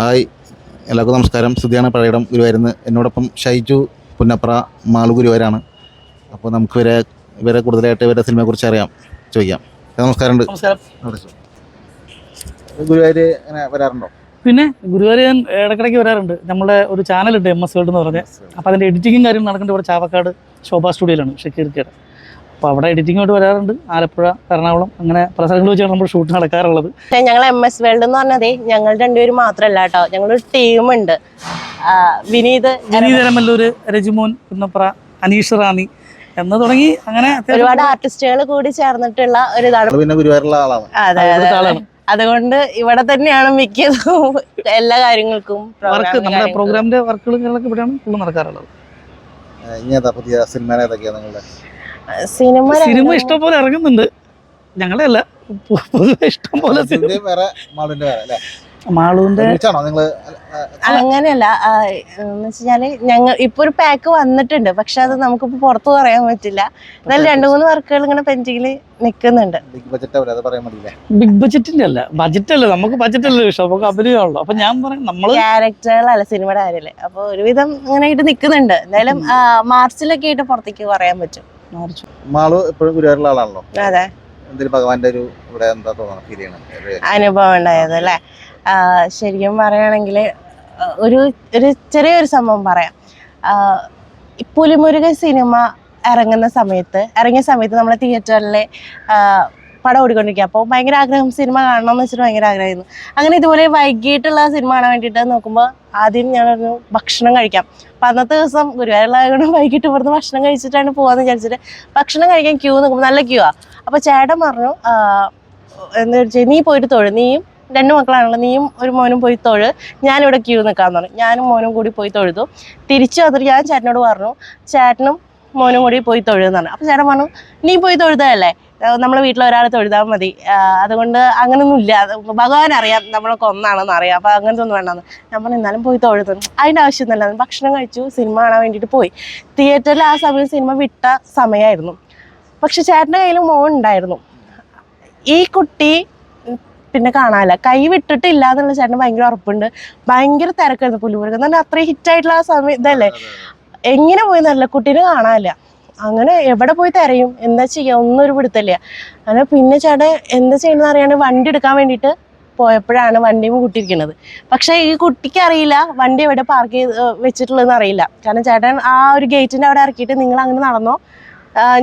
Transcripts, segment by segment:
Hi. എല്ലാവർക്കും നമസ്കാരം. സുധിയാണ് പഴയടം ഗുരുവായൂരുന്ന്. എന്നോടൊപ്പം ഷൈജു പുന്നപ്ര മാളു ഗുരുവായൂരാണ് അപ്പോൾ നമുക്ക് ഇവരെ ഇവരെ കൂടുതലായിട്ട് ഇവരുടെ സിനിമയെക്കുറിച്ച് അറിയാം. ചോദിക്കാം. നമസ്കാരം ഉണ്ട്? ഗുരുവായൂർ വരാറുണ്ടോ? പിന്നെ ഗുരുവായൂർ ഞാൻ ഇടയ്ക്കിടയ്ക്ക് വരാറുണ്ട്. നമ്മുടെ ഒരു ചാനലുണ്ട് എം എസ് വേൾഡ് എന്ന് പറഞ്ഞ്. അപ്പോൾ അതിന്റെ എഡിറ്റിങ്ങും കാര്യങ്ങളും നടക്കുന്നത് ഇവിടെ ചാവക്കാട് ശോഭ സ്റ്റുഡിയോയിലാണ് ഷക്കീർക്കയുടെ അപ്പോൾ അവിടെ എഡിറ്റിങ്ങോട്ട് വരാറുണ്ട്. ആലപ്പുഴ എറണാകുളം അങ്ങനെ പല സ്ഥലങ്ങളിൽ വെച്ചാണ് നമ്മൾ ഷൂട്ട് നടക്കാറുള്ളത്. ഞങ്ങൾ എം എസ് വേൾഡ് എന്ന് പറഞ്ഞതേ ഞങ്ങൾ രണ്ടുപേരും മാത്രമല്ല കേട്ടോ. ഞങ്ങളൊരു ടീമുണ്ട് വിനീത് വിനീത് എരമല്ലൂർ രജിമോൻ കുന്നപ്ര അനീഷ് റാണി എന്ന് തുടങ്ങി അങ്ങനെ ഒരുപാട് ആർട്ടിസ്റ്റുകൾ കൂടി ചേർന്നിട്ടുള്ള ഒരു ഇതാണ്. പിന്നെ ഗുരുവായൂരുള്ള ആളാണ്. അതെ അതെ ആളാണ് അതുകൊണ്ട് ഇവിടെ തന്നെയാണ് മിക്കതും എല്ലാ കാര്യങ്ങൾക്കും വർക്ക് നമ്മുടെ പ്രോഗ്രാമിന്റെ വർക്കുകളും കാര്യങ്ങളൊക്കെ ഇവിടെയാണ് ഫുള്ള് നടക്കാറുള്ളത്. ഇനി പുതിയ സിനിമ ഏതൊക്കെയാണ് നിങ്ങളുടെ? സിനിമ സിനിമ രംഗം- ഇഷ്ടം പോലെ ഇറങ്ങുന്നുണ്ട്. ഞങ്ങളെ അല്ല പൊതുവെ ഇഷ്ടം പോലെ സിനിമ ഇതിന്റെയും വേറെ മാളുവിന്റെ വേറെ അല്ലേ? മാളുവിന്റെ ഒരുമിച്ചാണോ നിങ്ങൾ അങ്ങനെയല്ല. എന്ന് വെച്ചാൽ ഞങ്ങൾ ഇപ്പൊ ഒരു പാക്ക് വന്നിട്ടുണ്ട്. പക്ഷെ അത് നമുക്കിപ്പോ പുറത്തു പറയാൻ പറ്റില്ല. എന്നാലും രണ്ടു മൂന്ന് വർക്കുകൾ ഇങ്ങനെ പെൻഡിങ്ങിൽ നിക്കുന്നുണ്ട്. ബിഗ് ബഡ്ജറ്റിന്റെ അല്ല. ബഡ്ജറ്റ് അല്ല. നമുക്ക് ബഡ്ജറ്റ് അല്ലേ വിഷയം. നമുക്ക് അഭിനയമാണല്ലോ അപ്പൊ ഞാൻ പറയും നമ്മൾ ക്യാരക്ടറുകളല്ല സിനിമയുടെ കാര്യല്ലേ അപ്പൊ ഒരുവിധം ഇങ്ങനെ ആയിട്ട് നിക്കുന്നുണ്ട്. എന്തായാലും മാർച്ചിലൊക്കെ ആയിട്ട് പുറത്തേക്ക് പറയാൻ പറ്റും. മാർച്ച്. മാളു എപ്പോഴും ഗുരുവായൂരുള്ള ആളാണല്ലോ? അതെ. എന്തെങ്കിലും ഭഗവാന്റെ ഒരു ഇവിടെ എന്താ ഫീൽ ചെയ്യണം അനുഭവം ഉണ്ടായത് അല്ലേ? ശരിക്കും പറയുകയാണെങ്കിൽ ഒരു ഒരു ചെറിയൊരു സംഭവം പറയാം. പുലിമുരുക സിനിമ ഇറങ്ങുന്ന സമയത്ത് ഇറങ്ങിയ സമയത്ത് നമ്മളെ തിയേറ്ററിൽ പടം ഓടിക്കൊണ്ടിരിക്കുക അപ്പോൾ ഭയങ്കര ആഗ്രഹം സിനിമ കാണണം എന്ന് വെച്ചിട്ട് ഭയങ്കര ആഗ്രഹമായിരുന്നു. അങ്ങനെ ഇതുപോലെ വൈകിട്ടുള്ള സിനിമ കാണാൻ വേണ്ടിയിട്ട് നോക്കുമ്പോൾ ആദ്യം ഞാൻ പറഞ്ഞു ഭക്ഷണം കഴിക്കാം. അപ്പം അന്നത്തെ ദിവസം ഗുരുവായൂരുള്ള വൈകിട്ട് ഇവിടുന്ന് ഭക്ഷണം കഴിച്ചിട്ടാണ് പോകാമെന്ന് വിചാരിച്ചിട്ട് ഭക്ഷണം കഴിക്കാൻ ക്യൂ നിൽക്കുമ്പോൾ നല്ല ക്യൂ ആ. അപ്പോൾ ചേട്ടൻ പറഞ്ഞു എന്ന് വെച്ചാൽ നീ പോയിട്ട് തൊഴു. നീയും രണ്ട് മക്കളാണല്ലോ നീയും ഒരു മോനും പോയി തൊഴു. ഞാനിവിടെ ക്യൂ നിൽക്കാന്ന് പറഞ്ഞു. ഞാനും മോനും കൂടി പോയി തൊഴുതു. തിരിച്ചു വന്നിട്ട് ഞാൻ ചേട്ടനോട് പറഞ്ഞു ചേട്ടനും മോനും കൂടി പോയി തൊഴുതെന്നാണ് അപ്പോൾ ചേട്ടൻ പറഞ്ഞു നീ പോയി തൊഴുതല്ലേ നമ്മളെ വീട്ടിൽ ഒരാൾ തൊഴുതാൽ മതി. അതുകൊണ്ട് അങ്ങനൊന്നും ഇല്ല. അത് ഭഗവാൻ അറിയാം നമ്മളൊക്കെ ഒന്നാണെന്ന് അറിയാം. അപ്പോൾ അങ്ങനത്തെ ഒന്നും വേണമെന്ന് പറഞ്ഞു എന്നാലും പോയി തൊഴുതുന്നു അതിന്റെ ആവശ്യമൊന്നുമില്ല. ഭക്ഷണം കഴിച്ചു സിനിമ കാണാൻ വേണ്ടിയിട്ട് പോയി. തിയേറ്ററിൽ ആ സമയം സിനിമ വിട്ട സമയമായിരുന്നു പക്ഷെ ചേട്ടന്റെ കയ്യിൽ മോൻ ഉണ്ടായിരുന്നു. ഈ കുട്ടി പിന്നെ കാണാനില്ല. കൈ വിട്ടിട്ടില്ല എന്നുള്ള ചേട്ടന് ഭയങ്കര ഉറപ്പുണ്ട്. ഭയങ്കര തിരക്കായിരുന്നു പുലിമുരുകൻ എന്ന് പറഞ്ഞാൽ അത്രയും ഹിറ്റായിട്ടുള്ള ആ സമയം ഇതല്ലേ? എങ്ങനെ പോയി നല്ല കുട്ടീനെ കാണാനില്ല. അങ്ങനെ എവിടെ പോയി തിരയും? എന്താ ചെയ്യുക ഒന്നും ഒരു പിടുത്തല്ല അങ്ങനെ പിന്നെ ചേട്ടൻ എന്താ ചെയ്യണമെന്ന് അറിയാണ്ട് വണ്ടി എടുക്കാൻ വേണ്ടിയിട്ട് പോയപ്പോഴാണ് വണ്ടി കൂട്ടിയിരിക്കുന്നത് പക്ഷേ ഈ കുട്ടിക്ക് അറിയില്ല വണ്ടി എവിടെ പാർക്ക് ചെയ്ത് വെച്ചിട്ടുള്ളതെന്ന് അറിയില്ല. കാരണം ചേട്ടൻ ആ ഒരു ഗേറ്റിന്റെ അവിടെ ഇറക്കിയിട്ട് നിങ്ങൾ അങ്ങനെ നടന്നോ?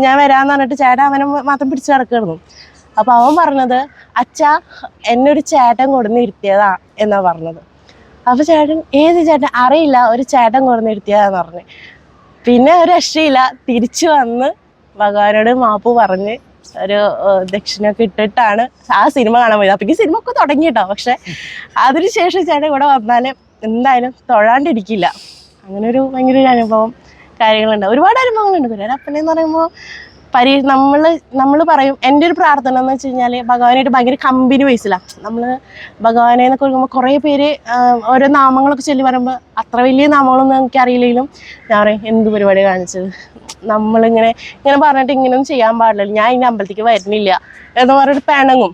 ഞാൻ വരാമെന്ന് പറഞ്ഞിട്ട് ചേട്ടൻ അവനെ മാത്രം പിടിച്ച് കിടക്കായിരുന്നു അപ്പോൾ അവൻ പറഞ്ഞത് അച്ഛ എന്നൊരു ചേട്ടൻ കൊടുന്ന് ഇരുത്തിയതാ എന്നാ പറഞ്ഞത്. അപ്പോൾ ചേട്ടൻ ഏത് ചേട്ടൻ? അറിയില്ല ഒരു ചേട്ടൻ കൊടുന്ന് ഇരുത്തിയതാന്ന് പറഞ്ഞു. പിന്നെ ഒരു രക്ഷയില്ല. തിരിച്ചു വന്ന് ഭഗവാനോട് മാപ്പ് പറഞ്ഞ് ഒരു ദക്ഷിണൊക്കെ ഇട്ടിട്ടാണ് ആ സിനിമ കാണാൻ പോയത്. അപ്പോഴേക്കും സിനിമ ഒക്കെ തുടങ്ങി കേട്ടോ പക്ഷെ അതിനുശേഷം ചേട്ടൻ ഇവിടെ വന്നാൽ എന്തായാലും തൊഴാണ്ടിരിക്കില്ല. അങ്ങനെ ഒരു ഭയങ്കര ഒരു അനുഭവം കാര്യങ്ങളുണ്ട്. ഒരുപാട് അനുഭവങ്ങളുണ്ട്. ഗുരുവായൂർ അപ്പനെന്ന് പറയുമ്പോൾ പരി നമ്മൾ നമ്മൾ പറയും എന്റെ ഒരു പ്രാർത്ഥന എന്ന് വെച്ച് കഴിഞ്ഞാൽ ഭഗവാനായിട്ട് ഭയങ്കര കമ്പനി വയസ്സിലാണ് നമ്മൾ ഭഗവാനെ എന്നൊക്കെ പറയുമ്പോൾ കുറേ പേര് ഓരോ നാമങ്ങളൊക്കെ ചൊല്ലി പറയുമ്പോൾ അത്ര വലിയ നാമങ്ങളൊന്നും എനിക്ക് അറിയില്ലെങ്കിലും ഞാൻ പറയും എന്ത് പരിപാടി കാണിച്ചത്? നമ്മളിങ്ങനെ ഇങ്ങനെ പറഞ്ഞിട്ട് ഇങ്ങനെയൊന്നും ചെയ്യാൻ പാടില്ല ഞാൻ ഇനി അമ്പലത്തേക്ക് വരുന്നില്ല എന്ന് പറഞ്ഞിട്ട് പിണങ്ങും.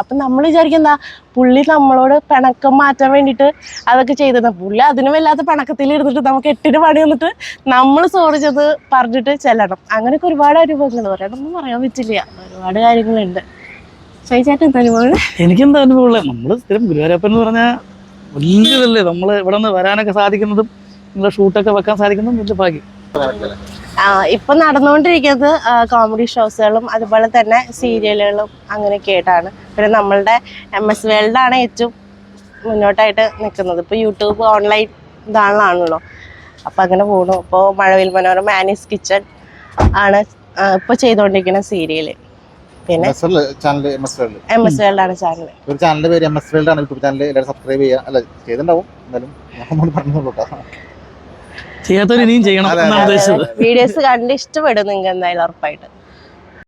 അപ്പം നമ്മൾ വിചാരിക്കുന്ന പുള്ളി നമ്മളോട് പിണക്കം മാറ്റാൻ വേണ്ടിട്ട് അതൊക്കെ ചെയ്തത് പുള്ളി അതിനും വല്ലാത്ത പിണക്കത്തിൽ ഇരുന്നിട്ട് നമുക്ക് എട്ടിന് പണി വന്നിട്ട് നമ്മൾ സോറി ചെയ്ത് പറഞ്ഞിട്ട് ചെല്ലണം. അങ്ങനെയൊക്കെ ഒരുപാട് അനുഭവങ്ങൾ പറയാനൊന്നും പറയാൻ പറ്റില്ല. ഒരുപാട് കാര്യങ്ങളുണ്ട്. എനിക്കെന്താ അനുഭവമുള്ളത്? നമ്മൾ സ്ഥിരം ഗുരുവായൂരപ്പൻ എന്ന് പറഞ്ഞാൽ വലിയതല്ലേ? നമ്മൾ ഇവിടെ നിന്ന് വരാനൊക്കെ സാധിക്കുന്നതും നിങ്ങളെ ഷൂട്ടൊക്കെ വെക്കാൻ സാധിക്കുന്നതും വലിയ ഭാഗ്യം. ആ, ഇപ്പൊ നടന്നുകൊണ്ടിരിക്കുന്നത് കോമഡി ഷോസുകളും അതുപോലെ തന്നെ സീരിയലുകളും അങ്ങനെയൊക്കെ ആയിട്ടാണ്. പിന്നെ നമ്മളുടെ എം എസ് വേൾഡാണ് ഏറ്റവും മുന്നോട്ടായിട്ട് നിൽക്കുന്നത്. ഇപ്പൊ യൂട്യൂബ് ഓൺലൈൻ ഇതാണല്ലോ. അപ്പൊ അങ്ങനെ പോണു. ഇപ്പോൾ മഴവിൽ മനോരമ ആനീസ് കിച്ചൺ ആണ് ആ, ഇപ്പൊ ചെയ്തുകൊണ്ടിരിക്കുന്ന സീരിയൽ പിന്നെ channel M S world M channel ഒരു ചാനലിന്റെ പേര് എം എസ് വേൾഡ് ആണ്. യൂട്യൂബ് ചാനൽ എല്ലാവരും സബ്സ്ക്രൈബ് ചെയ്യുക. അല്ല ചെയ്തിട്ടുണ്ടാവും. എന്നാലും ഞാൻ പറഞ്ഞോളൂ കേട്ടോ. ചെയ്യാത്തവർ ഇനിയും ചെയ്യണം എന്നാണ്. ഉദ്ദേശിച്ചത് വീഡിയോസ് കണ്ട് ഇഷ്ടപ്പെടും നിങ്ങൾക്ക് എന്തായാലും ഉറപ്പായിട്ട്